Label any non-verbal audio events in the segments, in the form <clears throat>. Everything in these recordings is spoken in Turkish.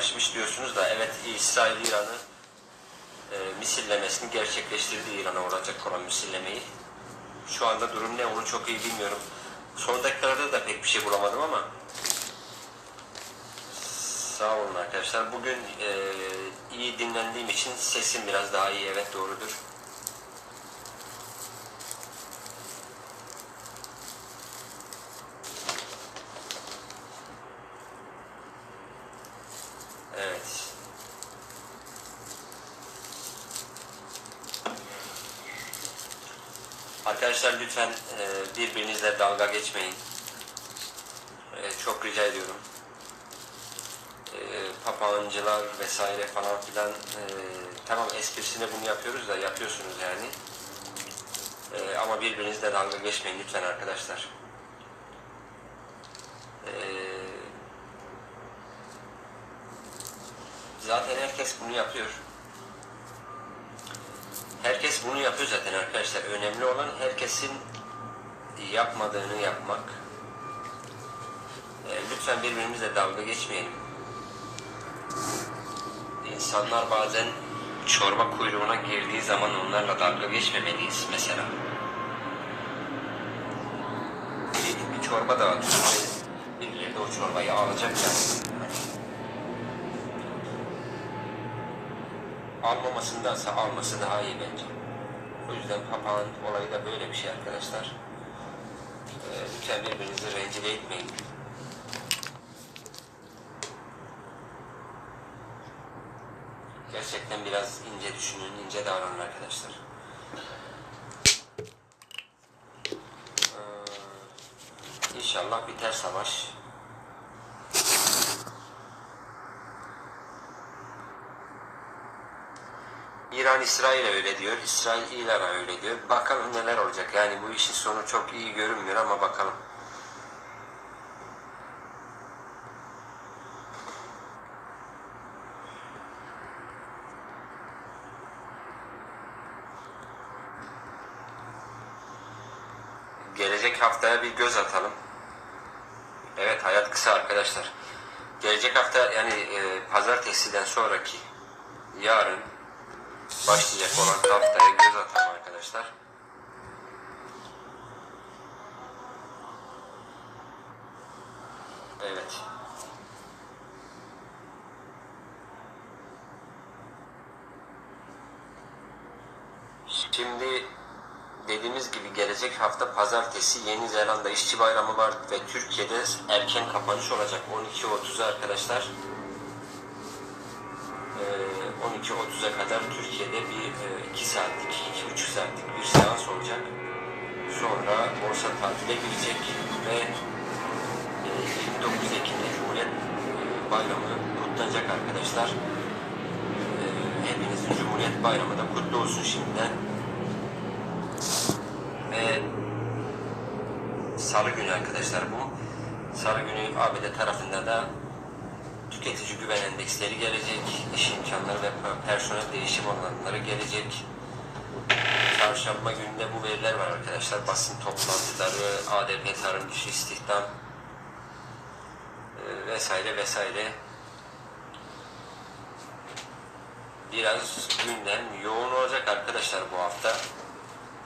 karışmış diyorsunuz da evet İsrail İran'ı e, misillemesini gerçekleştirdi İran'a olacak olan misillemeyi. Şu anda durum ne onu çok iyi bilmiyorum. Son dakikalarda da pek bir şey bulamadım ama sağ olun arkadaşlar. Bugün e, iyi dinlendiğim için sesim biraz daha iyi evet doğrudur. Evet. Arkadaşlar lütfen e, birbirinizle dalga geçmeyin. E, çok rica ediyorum. E, papağancılar vesaire falan filan e, tamam esprisine bunu yapıyoruz da yapıyorsunuz yani. E, ama birbirinizle dalga geçmeyin lütfen arkadaşlar. E, zaten herkes bunu yapıyor. Herkes bunu yapıyor zaten arkadaşlar. Önemli olan herkesin yapmadığını yapmak. E, lütfen birbirimizle dalga geçmeyelim. İnsanlar bazen çorba kuyruğuna girdiği zaman onlarla dalga geçmemeliyiz mesela. Biri bir çorba dağıtıyor birileri de o çorbayı alacak yani. Almamasındansa alması daha iyi bence. O yüzden papağan olayı da böyle bir şey arkadaşlar. Ee, lütfen birbirinizi rencide etmeyin. Gerçekten biraz ince düşünün, ince davranın arkadaşlar. Ee, inşallah biter savaş. İran İsrail'e öyle diyor, İsrail İran'a öyle diyor. Bakalım neler olacak. Yani bu işin sonu çok iyi görünmüyor ama bakalım. Gelecek haftaya bir göz atalım. Evet hayat kısa arkadaşlar. Gelecek hafta yani e, pazartesiden sonraki yarın başlayacak olan haftaya göz atalım arkadaşlar. Evet. Şimdi dediğimiz gibi gelecek hafta pazartesi Yeni Zelanda İşçi Bayramı var ve Türkiye'de erken kapanış olacak 12.30'a arkadaşlar. Ee, 12.30'a kadar Türkiye'de bir 2 saatlik, 2,5 saatlik bir seans olacak. Sonra borsa tatile girecek ve e, 29 Ekim'de Cumhuriyet e, Bayramı kutlanacak arkadaşlar. E, Hepinizin Cumhuriyet Bayramı da kutlu olsun şimdiden. Ve Salı günü arkadaşlar bu. Salı günü ABD tarafında da tüketici güven endeksleri gelecek, iş imkanları ve personel değişim oranları gelecek. Çarşamba gününde bu veriler var arkadaşlar. Basın toplantıları, ADP tarım dışı istihdam vesaire vesaire. Biraz gündem yoğun olacak arkadaşlar bu hafta.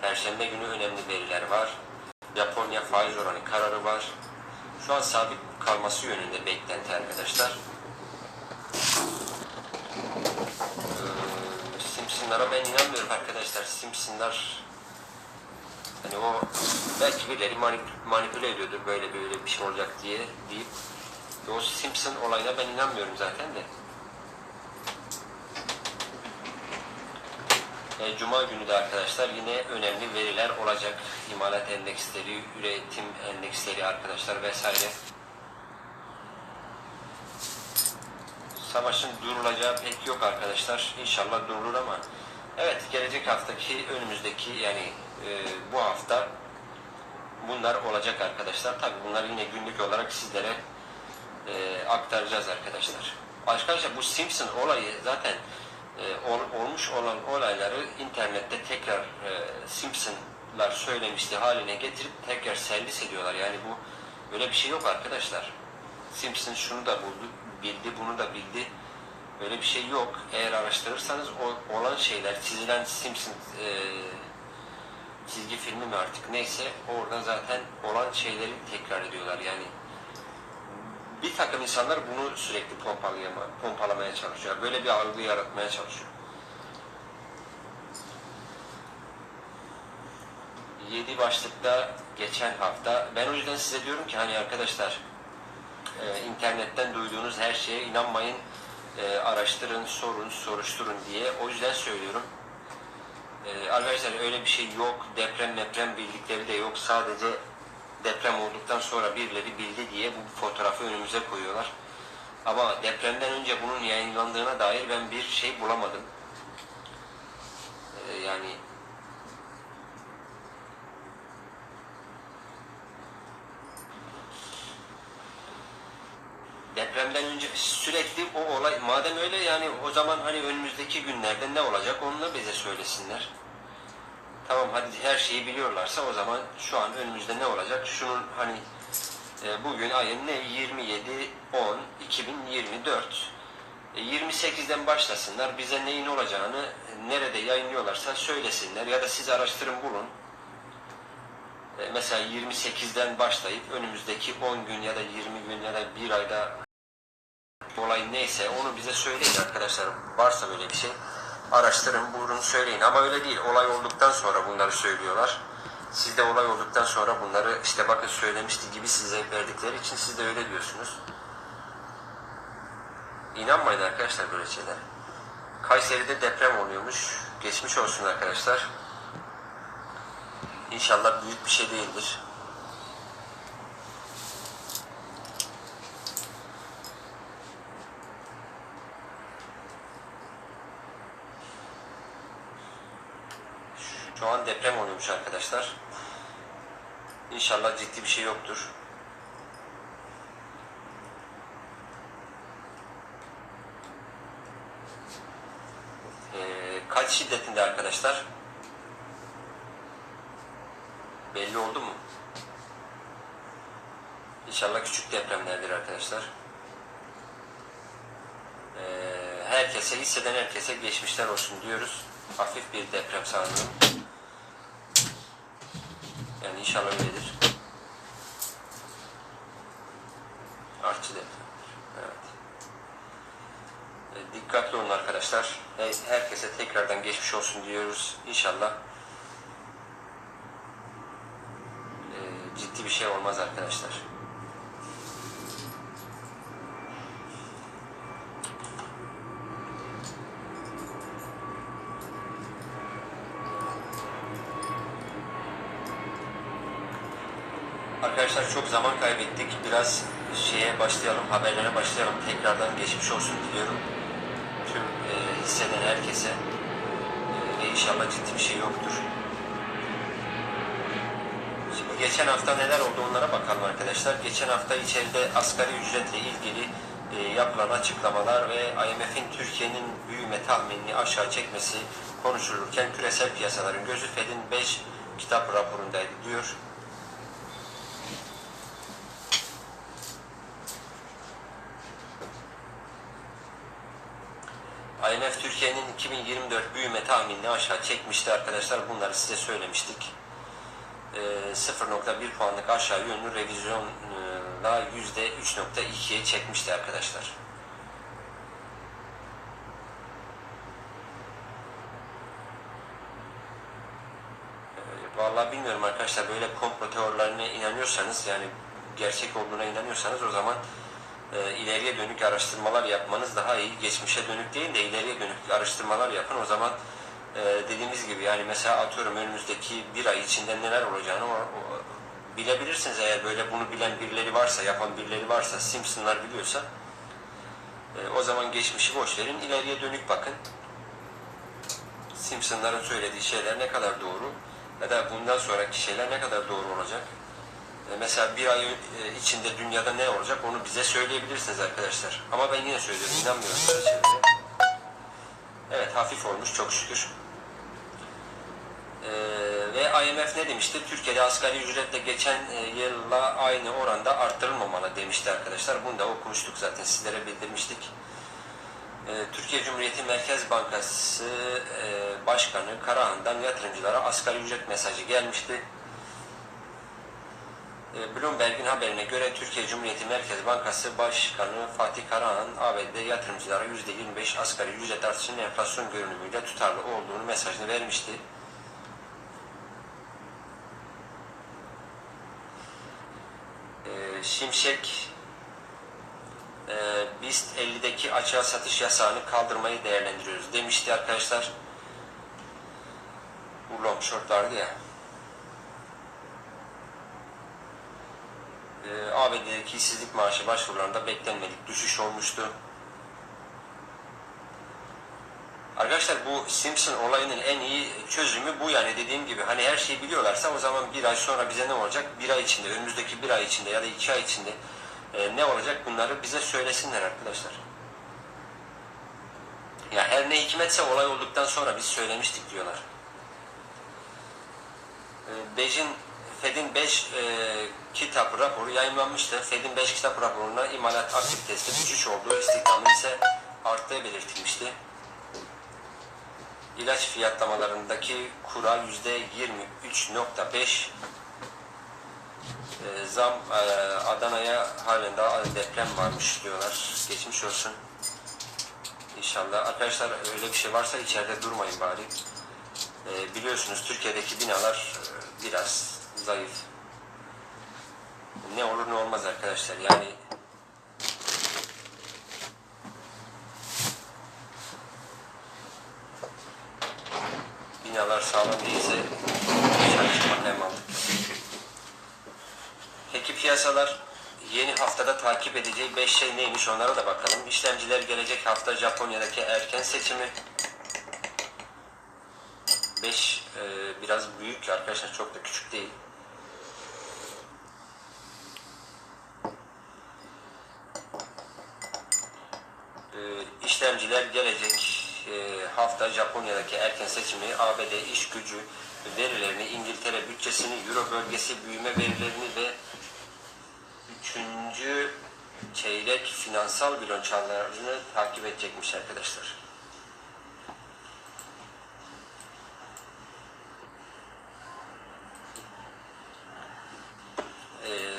Perşembe günü önemli veriler var. Japonya faiz oranı kararı var. Şu an sabit kalması yönünde beklenti arkadaşlar. Ee, Simpsonlara ben inanmıyorum arkadaşlar. Simpsonlar hani o belki birileri manip- manipüle ediyordur böyle böyle bir şey olacak diye deyip o Simpson olayına ben inanmıyorum zaten de. E, Cuma günü de arkadaşlar yine önemli veriler olacak. İmalat endeksleri, üretim endeksleri arkadaşlar vesaire. Savaşın durulacağı pek yok arkadaşlar. İnşallah durulur ama evet gelecek haftaki önümüzdeki yani e, bu hafta bunlar olacak arkadaşlar. Tabi bunları yine günlük olarak sizlere e, aktaracağız arkadaşlar. Arkadaşlar bu Simpson olayı zaten e, ol- olmuş olan olayları internette tekrar e, Simpsonlar söylemişti haline getirip tekrar servis ediyorlar. Yani bu böyle bir şey yok arkadaşlar. Simpson şunu da buldu, bildi, bunu da bildi. Böyle bir şey yok. Eğer araştırırsanız o, olan şeyler, çizilen Simpson e, çizgi filmi mi artık neyse oradan zaten olan şeyleri tekrar ediyorlar. Yani bir takım insanlar bunu sürekli pompalayama, pompalamaya çalışıyor. Böyle bir algı yaratmaya çalışıyor. 7 başlıkta geçen hafta ben o yüzden size diyorum ki hani arkadaşlar e, internetten duyduğunuz her şeye inanmayın e, araştırın sorun soruşturun diye. O yüzden söylüyorum. E, arkadaşlar öyle bir şey yok. Deprem deprem bildikleri de yok. Sadece deprem olduktan sonra birileri bildi diye bu fotoğrafı önümüze koyuyorlar. Ama depremden önce bunun yayınlandığına dair ben bir şey bulamadım. E, yani depremden önce sürekli o olay madem öyle yani o zaman hani önümüzdeki günlerde ne olacak onu da bize söylesinler. Tamam hadi her şeyi biliyorlarsa o zaman şu an önümüzde ne olacak? Şunun hani e, bugün ayın ne 27 10 2024 e, 28'den başlasınlar bize neyin olacağını nerede yayınlıyorlarsa söylesinler ya da siz araştırın bulun. E, Mesela 28'den başlayıp önümüzdeki 10 gün ya da 20 gün ya da bir ayda olay neyse onu bize söyleyin arkadaşlar. Varsa böyle bir şey araştırın, bulun, söyleyin. Ama öyle değil. Olay olduktan sonra bunları söylüyorlar. Siz de olay olduktan sonra bunları işte bakın söylemişti gibi size verdikleri için siz de öyle diyorsunuz. İnanmayın arkadaşlar böyle şeyler. Kayseri'de deprem oluyormuş. Geçmiş olsun arkadaşlar. İnşallah büyük bir şey değildir. Şu an deprem oluyormuş arkadaşlar. İnşallah ciddi bir şey yoktur. Ee, kaç şiddetinde arkadaşlar? Belli oldu mu? İnşallah küçük depremlerdir arkadaşlar. Ee, herkese, hisseden herkese geçmişler olsun diyoruz. Hafif bir deprem sanırım. Yani inşallah öyledir. Artçı depremdir. Evet. Ee, dikkatli olun arkadaşlar. He- Herkese tekrardan geçmiş olsun diyoruz. İnşallah e, ciddi bir şey olmaz arkadaşlar. Çok zaman kaybettik. Biraz şeye başlayalım, haberlere başlayalım. Tekrardan geçmiş olsun diliyorum. Tüm e, hisseden herkese. E, ve ciddi bir şey yoktur. Şimdi geçen hafta neler oldu onlara bakalım arkadaşlar. Geçen hafta içeride asgari ücretle ilgili e, yapılan açıklamalar ve IMF'in Türkiye'nin büyüme tahminini aşağı çekmesi konuşulurken küresel piyasaların gözü Fed'in 5 kitap raporundaydı diyor. IMF Türkiye'nin 2024 büyüme tahminini aşağı çekmişti arkadaşlar. Bunları size söylemiştik. Ee, 0.1 puanlık aşağı yönlü revizyonla %3.2'ye çekmişti arkadaşlar. Ee, Vallahi bilmiyorum arkadaşlar böyle komplo teorilerine inanıyorsanız yani gerçek olduğuna inanıyorsanız o zaman e, ileriye dönük araştırmalar yapmanız daha iyi. Geçmişe dönük değil de ileriye dönük araştırmalar yapın. O zaman e, dediğimiz gibi yani mesela atıyorum önümüzdeki bir ay içinde neler olacağını o, o- bilebilirsiniz. Eğer böyle bunu bilen birileri varsa, yapan birileri varsa, Simpsonlar biliyorsa e, o zaman geçmişi boş verin. ileriye dönük bakın. Simpsonların söylediği şeyler ne kadar doğru ya da bundan sonraki şeyler ne kadar doğru olacak. E, Mesela bir ay e, içinde dünyada ne olacak onu bize söyleyebilirsiniz arkadaşlar. Ama ben yine söylüyorum inanmıyorum böyle şeylere. Evet hafif olmuş çok şükür. Ee, ve IMF ne demişti? Türkiye'de asgari ücretle geçen e, yılla aynı oranda arttırılmamalı demişti arkadaşlar. Bunu da okumuştuk zaten sizlere bildirmiştik. Türkiye Cumhuriyeti Merkez Bankası Başkanı Karahan'dan yatırımcılara asgari ücret mesajı gelmişti. E, Bloomberg'in haberine göre Türkiye Cumhuriyeti Merkez Bankası Başkanı Fatih Karahan, ABD'de yatırımcılara %25 asgari ücret artışının enflasyon görünümüyle tutarlı olduğunu mesajını vermişti. E, Şimşek e, BIST 50'deki açığa satış yasağını kaldırmayı değerlendiriyoruz demişti arkadaşlar. Short vardı ya. E, ABD'deki işsizlik maaşı başvurularında beklenmedik düşüş olmuştu. Arkadaşlar bu Simpson olayının en iyi çözümü bu yani dediğim gibi hani her şeyi biliyorlarsa o zaman bir ay sonra bize ne olacak? Bir ay içinde, önümüzdeki bir ay içinde ya da iki ay içinde e, ne olacak bunları bize söylesinler arkadaşlar. Ya her ne hikmetse olay olduktan sonra biz söylemiştik diyorlar. E, Bejin Fed'in 5 kitap raporu yayınlanmıştı. Fed'in 5 kitap raporuna imalat aktivitesinde düşüş olduğu, istihdamın ise arttığı belirtilmişti. İlaç fiyatlamalarındaki kura %23.5 e, zam e, Adana'ya halen daha deprem varmış diyorlar. Geçmiş olsun. İnşallah. Arkadaşlar öyle bir şey varsa içeride durmayın bari. E, biliyorsunuz Türkiye'deki binalar e, biraz zayıf. Ne olur ne olmaz arkadaşlar. Yani binalar sağlam değilse çıkmak en. Peki piyasalar yeni haftada takip edeceği 5 şey neymiş onlara da bakalım. İşlemciler gelecek hafta Japonya'daki erken seçimi 5 biraz büyük arkadaşlar çok da küçük değil. Ee, işlemciler gelecek hafta Japonya'daki erken seçimi, ABD iş gücü verilerini, İngiltere bütçesini, Euro bölgesi büyüme verilerini ve üçüncü çeyrek finansal bilançolarını takip edecekmiş arkadaşlar. Ee,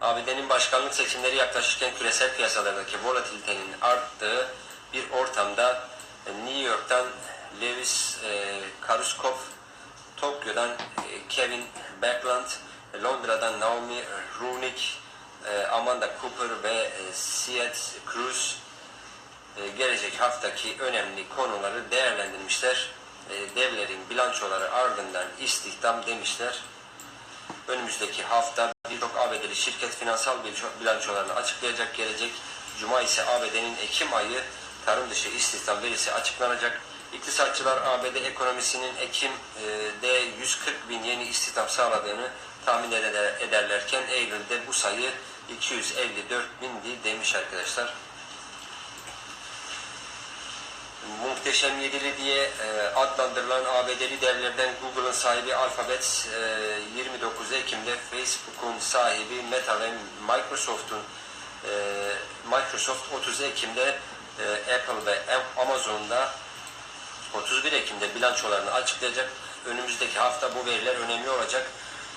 ABD'nin başkanlık seçimleri yaklaşırken küresel piyasalardaki volatilitenin arttığı bir ortamda e, New York'tan Lewis e, Karuskov, Tokyo'dan e, Kevin Beckland, Londra'dan Naomi Runick, e, Amanda Cooper ve e, Siet Cruz e, gelecek haftaki önemli konuları değerlendirmişler. E, devlerin bilançoları ardından istihdam demişler. Önümüzdeki hafta birçok ABD'li şirket finansal bilançolarını açıklayacak gelecek. Cuma ise ABD'nin Ekim ayı tarım dışı istihdam verisi açıklanacak. İktisatçılar ABD ekonomisinin Ekim'de 140 bin yeni istihdam sağladığını tahmin eder- ederlerken Eylül'de bu sayı 254 bindi demiş arkadaşlar. Muhteşem Yedili diye e, adlandırılan ABD'li devlerden Google'ın sahibi Alphabet e, 29 Ekim'de Facebook'un sahibi Meta ve Microsoft'un e, Microsoft 30 Ekim'de e, Apple ve Amazon'da 31 Ekim'de bilançolarını açıklayacak. Önümüzdeki hafta bu veriler önemli olacak.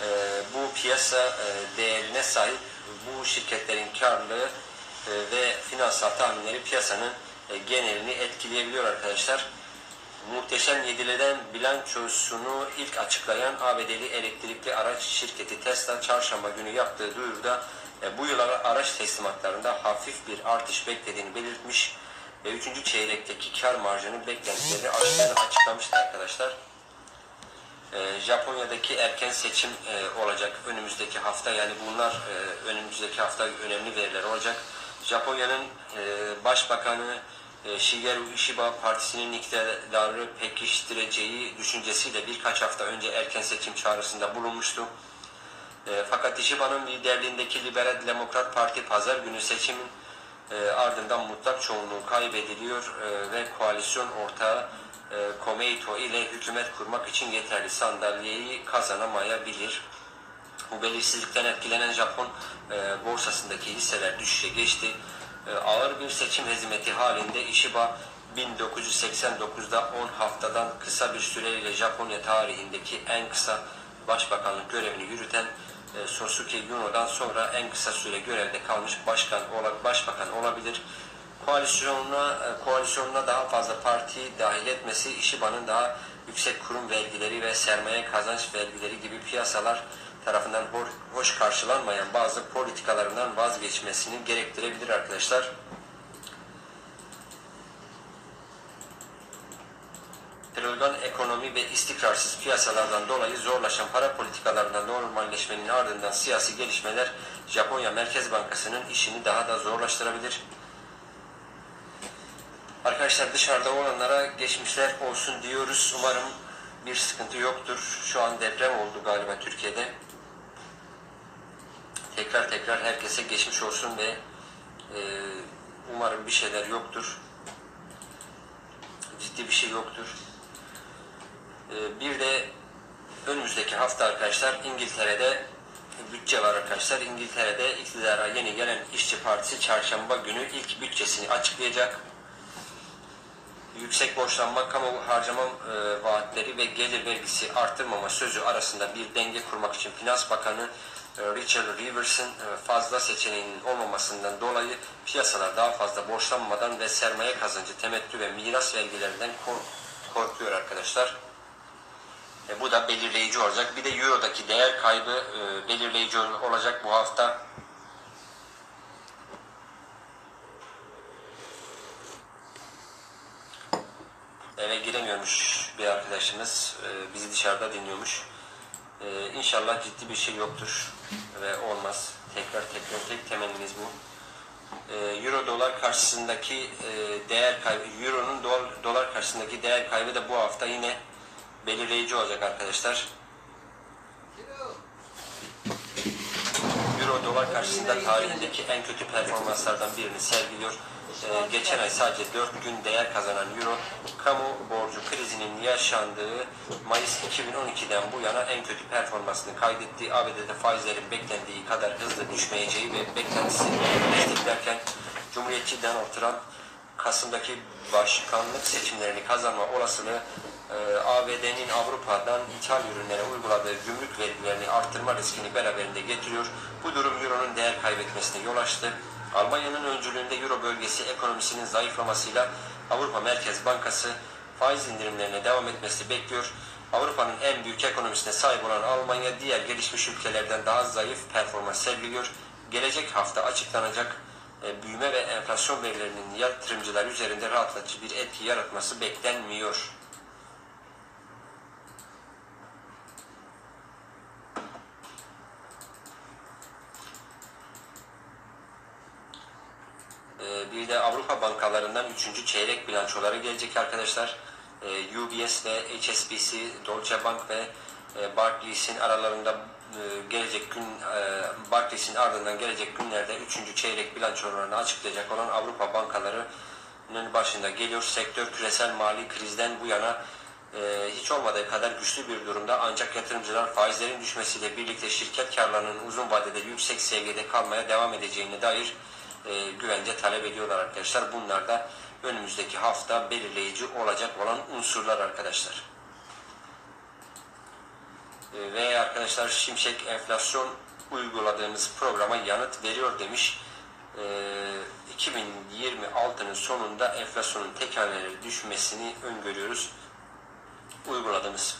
E, bu piyasa e, değerine sahip bu şirketlerin karlılığı e, ve finansal tahminleri piyasanın e, genelini etkileyebiliyor arkadaşlar. Muhteşem Yedile'den bilançosunu ilk açıklayan ABD'li elektrikli araç şirketi Tesla çarşamba günü yaptığı duyuruda e, bu yıl araç teslimatlarında hafif bir artış beklediğini belirtmiş ve 3. çeyrekteki kar marjının beklentileri aştığını açıklamıştı arkadaşlar. E, Japonya'daki erken seçim e, olacak önümüzdeki hafta yani bunlar önümüzdeki hafta önemli veriler olacak. Japonya'nın başbakanı e, Shigeru Ishiba partisinin iktidarı pekiştireceği düşüncesiyle birkaç hafta önce erken seçim çağrısında bulunmuştu. E, fakat Ishiba'nın liderliğindeki Liberal Demokrat Parti pazar günü seçimin E, ardından mutlak çoğunluğu kaybediliyor e, ve koalisyon ortağı e, Komeito ile hükümet kurmak için yeterli sandalyeyi kazanamayabilir. Bu belirsizlikten etkilenen Japon e, borsasındaki hisseler düşüşe geçti. E, ağır bir seçim hezimeti halinde Ishiba 1989'da 10 haftadan kısa bir süreyle Japonya tarihindeki en kısa başbakanlık görevini yürüten e, Sosuke Yuno'dan sonra en kısa süre görevde kalmış başkan ola- başbakan olabilir. Koalisyonuna e, koalisyonuna daha fazla parti dahil etmesi Ishiba'nın daha yüksek kurum vergileri ve sermaye kazanç vergileri gibi piyasalar tarafından hoş karşılanmayan bazı politikalarından vazgeçmesini gerektirebilir arkadaşlar. Kırılgan ekonomi ve istikrarsız piyasalardan dolayı zorlaşan para politikalarında normalleşmenin ardından siyasi gelişmeler Japonya Merkez Bankası'nın işini daha da zorlaştırabilir. Arkadaşlar dışarıda olanlara geçmişler olsun diyoruz. Umarım bir sıkıntı yoktur. Şu an deprem oldu galiba Türkiye'de. Tekrar tekrar herkese geçmiş olsun ve e, umarım bir şeyler yoktur. Ciddi bir şey yoktur. E, bir de önümüzdeki hafta arkadaşlar İngiltere'de bütçe var arkadaşlar. İngiltere'de iktidara yeni gelen işçi partisi çarşamba günü ilk bütçesini açıklayacak yüksek borçlanma, kamu harcama e, vaatleri ve gelir vergisi artırmama sözü arasında bir denge kurmak için Finans Bakanı Richard Rivers'ın e, fazla seçeneğinin olmamasından dolayı piyasalar daha fazla borçlanmadan ve sermaye kazancı, temettü ve miras vergilerinden kork- korkuyor arkadaşlar. E, bu da belirleyici olacak. Bir de Euro'daki değer kaybı e, belirleyici olacak bu hafta. eve giremiyormuş bir arkadaşımız. Ee, bizi dışarıda dinliyormuş. Ee, inşallah ciddi bir şey yoktur ve olmaz. Tekrar tekrar tek temennimiz bu. Ee, Euro dolar karşısındaki e, değer kaybı, Euro'nun dolar, dolar karşısındaki değer kaybı da bu hafta yine belirleyici olacak arkadaşlar. Euro dolar karşısında tarihindeki en kötü performanslardan birini sergiliyor. Ee, geçen ay sadece 4 gün değer kazanan Euro, kamu borcu krizinin yaşandığı Mayıs 2012'den bu yana en kötü performansını kaydetti. ABD'de faizlerin beklendiği kadar hızlı düşmeyeceği ve beklentisi desteklerken Cumhuriyetçi Donald Trump Kasım'daki başkanlık seçimlerini kazanma olasılığı e, ABD'nin Avrupa'dan ithal ürünlere uyguladığı gümrük vergilerini arttırma riskini beraberinde getiriyor. Bu durum Euro'nun değer kaybetmesine yol açtı. Almanya'nın öncülüğünde Euro bölgesi ekonomisinin zayıflamasıyla Avrupa Merkez Bankası faiz indirimlerine devam etmesi bekliyor. Avrupa'nın en büyük ekonomisine sahip olan Almanya diğer gelişmiş ülkelerden daha zayıf performans sergiliyor. Gelecek hafta açıklanacak e, büyüme ve enflasyon verilerinin yatırımcılar üzerinde rahatlatıcı bir etki yaratması beklenmiyor. Bir de Avrupa bankalarından 3. çeyrek bilançoları gelecek arkadaşlar. Ee, UBS ve HSBC, Deutsche Bank ve e, Barclays'in aralarında e, gelecek gün e, Barclays'in ardından gelecek günlerde 3. çeyrek bilançolarını açıklayacak olan Avrupa bankalarının başında geliyor. Sektör küresel mali krizden bu yana hiç olmadığı kadar güçlü bir durumda ancak yatırımcılar faizlerin düşmesiyle birlikte şirket karlarının uzun vadede yüksek seviyede kalmaya devam edeceğine dair e, güvence talep ediyorlar arkadaşlar. Bunlar da önümüzdeki hafta belirleyici olacak olan unsurlar arkadaşlar. E, ve arkadaşlar Şimşek enflasyon uyguladığımız programa yanıt veriyor demiş. E, 2026'nın sonunda enflasyonun tek düşmesini öngörüyoruz. Uyguladığımız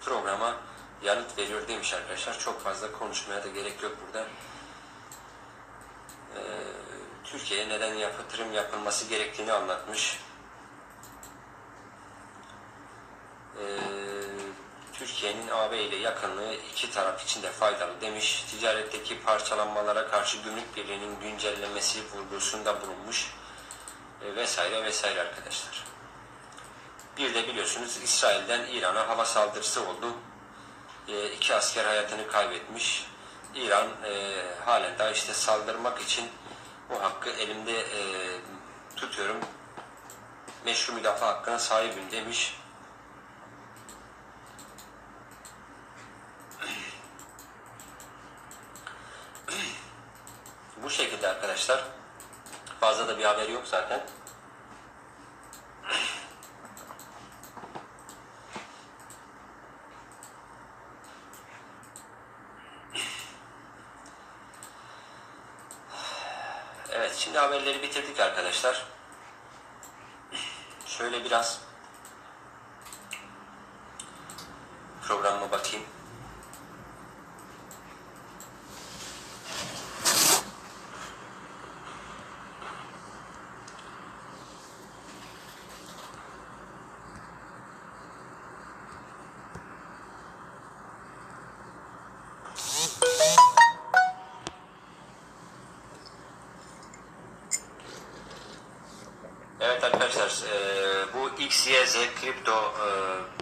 programa yanıt veriyor demiş arkadaşlar. Çok fazla konuşmaya da gerek yok burada. Ee, Türkiye'ye neden yatırım yapılması gerektiğini anlatmış. Ee, Türkiye'nin AB ile yakınlığı iki taraf için de faydalı demiş. Ticaretteki parçalanmalara karşı gümrük birliğinin güncellemesi vurgusunda bulunmuş. Ee, vesaire vesaire arkadaşlar. Bir de biliyorsunuz İsrail'den İran'a hava saldırısı oldu. Ee, iki asker hayatını kaybetmiş. İran e, halen daha işte saldırmak için bu hakkı elimde e, tutuyorum. Meşru müdafaa hakkına sahibim demiş. <clears throat> Bu şekilde arkadaşlar. Fazla da bir haber yok zaten. <clears throat> Evet, şimdi haberleri bitirdik arkadaşlar. Şöyle biraz programıma bakayım.